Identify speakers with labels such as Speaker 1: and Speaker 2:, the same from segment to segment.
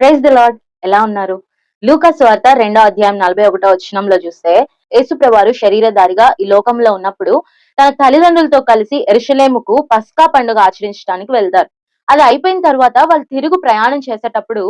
Speaker 1: Praise the lord ఎలా ఉన్నారు? లూకస్ వార్త రెండో అధ్యాయం నలభై ఒకటో వచనంలో చూస్తే యేసుప్రవారు శరీరధారిగా ఈ లోకంలో ఉన్నప్పుడు తన తల్లిదండ్రులతో కలిసి ఎరుషలేముకు పస్కా పండుగ ఆచరించడానికి వెళ్తారు. అది అయిపోయిన తర్వాత వాళ్ళు తిరుగు ప్రయాణం చేసేటప్పుడు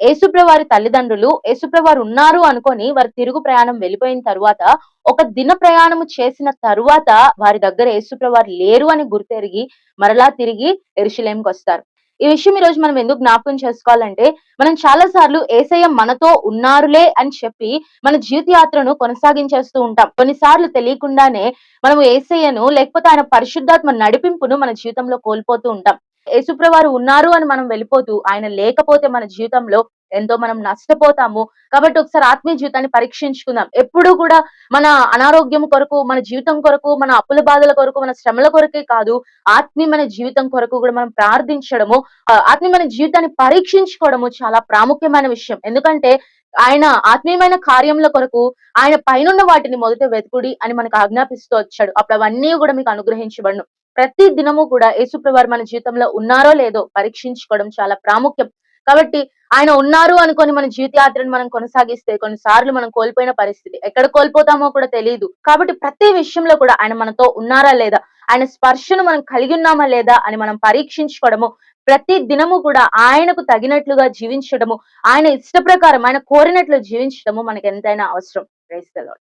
Speaker 1: యేసుప్రవారి తల్లిదండ్రులు యేసుప్రవారు ఉన్నారు అనుకొని వారి తిరుగు ప్రయాణం వెళ్ళిపోయిన తర్వాత ఒక దిన ప్రయాణము చేసిన తరువాత వారి దగ్గర యేసుప్రవారు లేరు అని గుర్తెరిగి మరలా తిరిగి ఎరుషలేంకి వస్తారు. ఈ విషయం ఈ రోజు మనం ఎందుకు జ్ఞాపకం చేసుకోవాలంటే మనం చాలా సార్లు ఏసయ్య మనతో ఉన్నారులే అని చెప్పి మన జీవితయాత్రను కొనసాగించేస్తూ ఉంటాం. కొన్నిసార్లు తెలియకుండానే మనం ఏసయ్యను లేకపోతే ఆయన పరిశుద్ధాత్మ నడిపింపును మన జీవితంలో కోల్పోతూ ఉంటాం. యేసుప్రవారు ఉన్నారు అని మనం వెళ్ళిపోతూ ఆయన లేకపోతే మన జీవితంలో ఎంతో మనం నష్టపోతాము. కాబట్టి ఒకసారి ఆత్మీయ జీవితాన్ని పరీక్షించుకుందాం. ఎప్పుడు కూడా మన అనారోగ్యం కొరకు మన జీవితం కొరకు మన అప్పుల బాధల కొరకు మన శ్రమల కొరకే కాదు ఆత్మీయమైన జీవితం కొరకు కూడా మనం ప్రార్థించడము ఆ, ఆత్మీయమైన జీవితాన్ని పరీక్షించుకోవడము చాలా ప్రాముఖ్యమైన విషయం. ఎందుకంటే ఆయన ఆత్మీయమైన కార్యముల కొరకు ఆయన పైనున్న వాటిని మొదట వెతుకుడి అని మనకు ఆజ్ఞాపిస్తూ వచ్చాడు. అప్పుడు అవన్నీ కూడా మీకు అనుగ్రహించబడను. ప్రతి దినము కూడా యేసుప్రవారు మన జీవితంలో ఉన్నారో లేదో పరీక్షించుకోవడం చాలా ప్రాముఖ్యం. కాబట్టి ఆయన ఉన్నారు అనుకొని మన జీవితయాత్రను మనం కొనసాగిస్తే కొన్నిసార్లు మనం కోల్పోయిన పరిస్థితి. ఎక్కడ కోల్పోతామో కూడా తెలియదు కాబట్టి ప్రతి విషయంలో కూడా ఆయన మనతో ఉన్నారా లేదా? ఆయన స్పర్శను మనం కలిగి ఉన్నామా లేదా అని మనం పరీక్షించుకోవడము ప్రతి దినము కూడా ఆయనకు తగినట్లుగా జీవించడము ఆయన ఇష్ట ప్రకారం ఆయన కోరినట్లు జీవించడము మనకి ఎంతైనా అవసరం. క్రైస్తలో